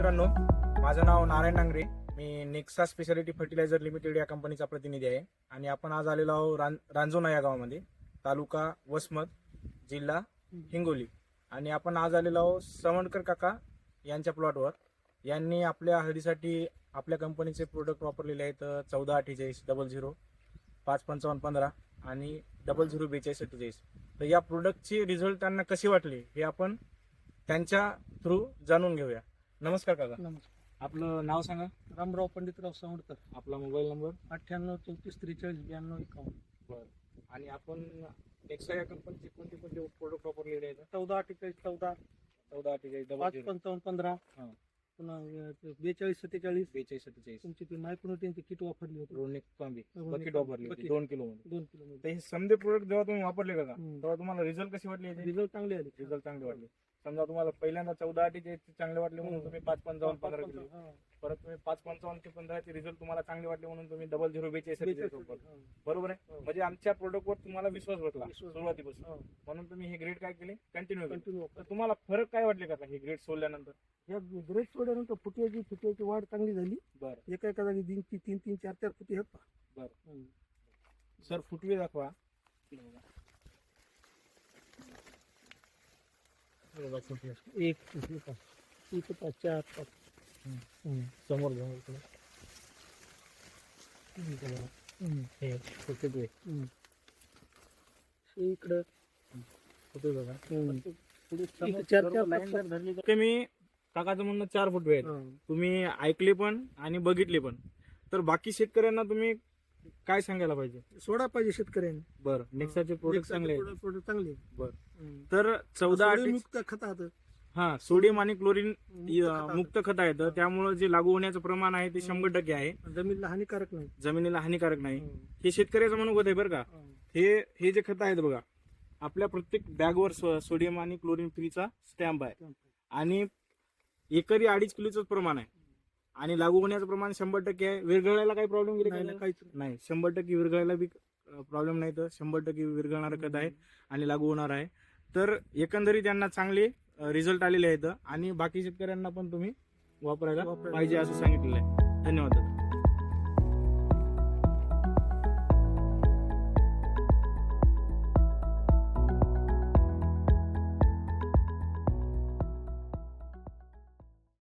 मित्रांनो माझं नाव नारायण डांगरे. मी नेक्सा स्पेशालिटी फर्टिलायझर लिमिटेड या कंपनीचा प्रतिनिधी आहे. आणि आपण आज आलेलो आहोत रान रांजोना या गावामध्ये तालुका वसमत जिल्हा हिंगोली. आणि आपण आज आलेलो आहोत सवणकर काका यांच्या प्लॉटवर. यांनी आपल्या हळदीसाठी आपल्या कंपनीचे प्रोडक्ट वापरलेले आहेत चौदा अठ्ठेचाळीस डबल झिरो पाच पंचावन्न पंधरा आणि डबल झिरो बेचाळीस अठ्ठेचाळीस तर या प्रोडक्टची रिझल्ट त्यांना कशी वाटली हे आपण त्यांच्या थ्रू जाणून घेऊया. नमस्कार काका. नमस्कार. आपलं नाव सांगा. रामराव पंडितराव सावंडकर. आपला मोबाईल नंबर? अठ्ठ्याण्णव चौतीस त्रेचाळीस ब्याण्णव एकावन्न. आणि आपण नेक्सा या कंपनीचे कोणते कोणते प्रोडक्ट वापरलेले आहेत? चौदा अठ्ठेचाळीस चौदा. चौदा अठ्ठेचाळीस डबल पाच झिरो पंचावन्न पंधरा. हा. पुन्हा अं, ते बेचाळीस सत्तेचाळीस. बेचाळीस सत्तेचाळीस. तुमची ती मायक्रोन्युट्रियनची किट वापरली होती. रोनिक रोनिक बकेट वापरली होती. दोन किलो मध्ये. दोन तर हे समजे प्रोडक्ट जेव्हा तुम्ही वापरले का? हम्म. तेव्हा तुम्हाला रिझल्ट कसे वाटले? रिझल्ट चांगले आले. रिझल्ट चांगले वाटले. समजा तुम्हाला पहिल्यांदा चौदा अठ्ठेचाळीस चांगले वाटले म्हणून हम्म. तुम्ही पाच पंचावन्न पंधरा किलो हा. परत तुम्ही पाच पंचावन्न ते पंधराचे रिझल्ट तुम्हाला चांगले वाटले म्हणून तुम्ही डबल झिरो बेचाळीस. हा. बरोबर आहे हो. म्हणजे आमच्या प्रोडक्टवर तुम्हाला विश्वास बसला. सुरुवातीपासून हा. म्हणून तुम्ही हे ग्रेड काय केले कंटिन्यू कंटिन्यू तर तुम्हाला फरक काय वाटले का हे ग्रेड सोडल्यानंतर या ब्रेक सोडल्यानंतर फुट्याची फुट्याची वाढ चांगली झाली बरं एका एका जागी तीन तीन तीन चार चार फुटी आहेत बरं. सर फुटवे दाखवा एक पाच चार पाच. समोर इकडे. इकडं बघा मी काकाचं म्हणणं चार फुटवे आहेत. तुम्ही ऐकले पण आणि बघितले पण तर बाकी शेतकऱ्यांना तुम्ही काय सांगायला पाहिजे? सोडा पाहिजे शेतकऱ्यांनी. बरं नेक्साचे प्रोडक्ट चांगले आहेत. प्रोडक्ट चांगले बरं. हम्म. तर चौदा सोडियम युक्त खतात हा सोडियम आणि क्लोरीन मुक्त मुक्त खत आहेत त्यामुळे जे लागू होण्याचं प्रमाण आहे ते शंभर टक्के आहे. जमिनीला हानिकारक नाही. जमिनीला हानिकारक नाही. हम्म. हे शेतकऱ्याचं मनोगत आहे बरं का? हम्म. हे हे जे खत आहेत बघा आपल्या प्रत्येक बॅगवर सो- सोडियम आणि क्लोरीन फ्रीचा स्टॅम्प आहे. आणि एकरी अडीच किलोच प्रमाण आहे. आणि लागू होण्याचं प्रमाण शंभर टक्के आहे. विरघळायला काही प्रॉब्लेम नाही, गेले नाही, काहीच नाही. नाही शंभर टक्के विरघळायला बी प्रॉब्लेम नाही तर शंभर टक्के विरघळणारं खत आहे आणि लागू होणार आहे. तर एकंदरीत त्यांना चांगले रिझल्ट आलेले आहेत आणि बाकी शेतकऱ्यांना पण तुम्ही वापरायला वापरायला. पाहिजे असं सांगितलेलं आहे.